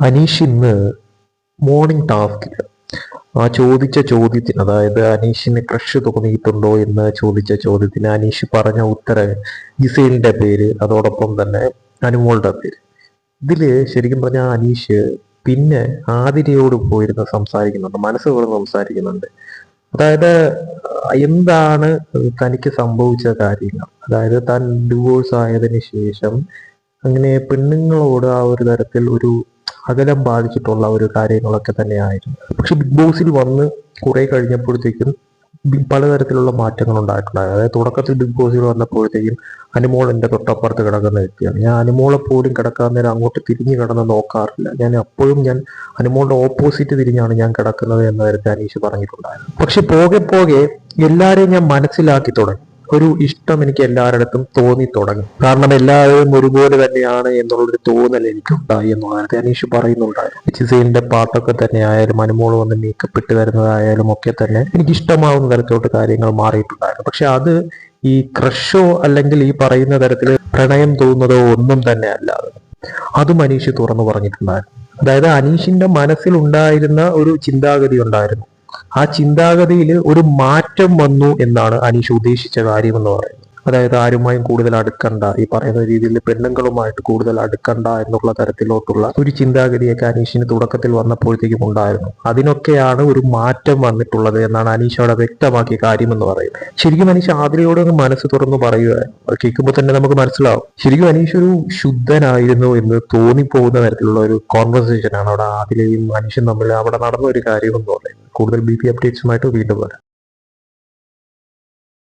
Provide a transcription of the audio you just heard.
അനീഷ് ഇന്ന് മോർണിംഗ് ടാസ്കിൽ ആ ചോദിച്ച ചോദ്യത്തിന് അതായത് അനീഷിന് ക്രഷ് തോന്നിയിട്ടുണ്ടോ എന്ന് ചോദിച്ച ചോദ്യത്തിന് അനീഷ് പറഞ്ഞ ഉത്തരം ജിസൈലിന്റെ പേര് അതോടൊപ്പം തന്നെ അനുമോളുടെ പേര്. ഇതിൽ ശരിക്കും പറഞ്ഞാൽ അനീഷ് പിന്നെ ആതിരയോട് പോയിരുന്ന് സംസാരിക്കുന്നുണ്ട് മനസ്സ് തുറന്ന് സംസാരിക്കുന്നുണ്ട്. അതായത് എന്താണ് തനിക്ക് സംഭവിച്ച കാര്യങ്ങൾ അതായത് താൻ ഡിവോഴ്സ് ആയതിനു ശേഷം അങ്ങനെ പെണ്ണുങ്ങളോട് ആ ഒരു തരത്തിൽ ഒരു അകലം ബാധിച്ചിട്ടുള്ള ഒരു കാര്യങ്ങളൊക്കെ തന്നെയായിരുന്നു. പക്ഷെ ബിഗ് ബോസിൽ വന്ന് കുറെ കഴിഞ്ഞപ്പോഴത്തേക്കും പലതരത്തിലുള്ള മാറ്റങ്ങൾ ഉണ്ടായിട്ടുണ്ടായിരുന്നു അതായത് തുടക്കത്തിൽ ബിഗ് ബോസിൽ വന്നപ്പോഴത്തേക്കും അനുമോൾ എന്റെ തൊട്ടപ്പുറത്ത് കിടക്കുന്ന വ്യക്തിയാണ്. ഞാൻ അനുമോളെ പോലും കിടക്കാൻ നേരം അങ്ങോട്ട് തിരിഞ്ഞു കിടന്ന് നോക്കാറില്ല. ഞാൻ അപ്പോഴും ഞാൻ അനുമോളുടെ ഓപ്പോസിറ്റ് തിരിഞ്ഞാണ് ഞാൻ കിടക്കുന്നത് എന്ന തരത്തിൽ അനീഷ് പറഞ്ഞിട്ടുണ്ടായിരുന്നു. പക്ഷെ പോകെ പോകെ എല്ലാരെയും ഞാൻ മനസ്സിലാക്കി തുടങ്ങി. ഒരു ഇഷ്ടം എനിക്ക് എല്ലാവരുടെ തോന്നി തുടങ്ങും. കാരണം എല്ലാവരും ഒരുപോലെ തന്നെയാണ് എന്നുള്ളൊരു തോന്നൽ എനിക്കുണ്ടായി എന്ന് നേരത്തെ അനീഷ് പറയുന്നുണ്ടായിരുന്നു ചിസൈലിന്റെ പാട്ടൊക്കെ തന്നെ ആയാലും അനുമോൾ വന്ന് മേക്കപ്പ് ഇട്ട് തരുന്നതായാലും ഒക്കെ തന്നെ എനിക്ക് ഇഷ്ടമാവുന്ന തരത്തിലോട്ട് കാര്യങ്ങൾ മാറിയിട്ടുണ്ടായിരുന്നു. പക്ഷെ അത് ഈ ക്രഷോ അല്ലെങ്കിൽ ഈ പറയുന്ന തരത്തിൽ പ്രണയം തോന്നുന്നതോ ഒന്നും തന്നെ അല്ലാതെ അതും അനീഷ് തുറന്നു പറഞ്ഞിട്ടുണ്ടായിരുന്നു. അതായത് അനീഷിന്റെ മനസ്സിലുണ്ടായിരുന്ന ഒരു ചിന്താഗതി ഉണ്ടായിരുന്നു. ആ ചിന്താഗതിയിൽ ഒരു മാറ്റം വന്നു എന്നാണ് അനീഷ് ഉദ്ദേശിച്ച കാര്യം എന്ന് പറയുന്നത്. അതായത് ആരുമായും കൂടുതൽ അടുക്കണ്ട ഈ പറയുന്ന രീതിയിൽ പെണ്ണുങ്ങളുമായിട്ട് കൂടുതൽ അടുക്കണ്ട എന്നുള്ള തരത്തിലോട്ടുള്ള ഒരു ചിന്താഗതിയൊക്കെ അനീഷിന് തുടക്കത്തിൽ വന്നപ്പോഴത്തേക്കും ഉണ്ടായിരുന്നു. അതിനൊക്കെയാണ് ഒരു മാറ്റം വന്നിട്ടുള്ളത് എന്നാണ് അനീഷ് അവിടെ വ്യക്തമാക്കിയ കാര്യം എന്ന് പറയുന്നത്. ശരിക്കും അനീഷ് ആതിരയോട് ഒന്ന് മനസ്സ് തുറന്ന് പറയുക കേൾക്കുമ്പോൾ തന്നെ നമുക്ക് മനസ്സിലാവും. ശരിക്കും അനീഷ് ഒരു ശുദ്ധനായിരുന്നു എന്ന് തോന്നിപ്പോകുന്ന തരത്തിലുള്ള ഒരു കോൺവെർസേഷൻ ആണ് അവിടെ ആതിരയും അനീഷും തമ്മിൽ അവിടെ നടന്ന ഒരു കാര്യം എന്ന് പറയുന്നത്. കൂടുതൽ ബി പി അപ്ഡേറ്റ്സുമായിട്ട് വീണ്ടും വരാം.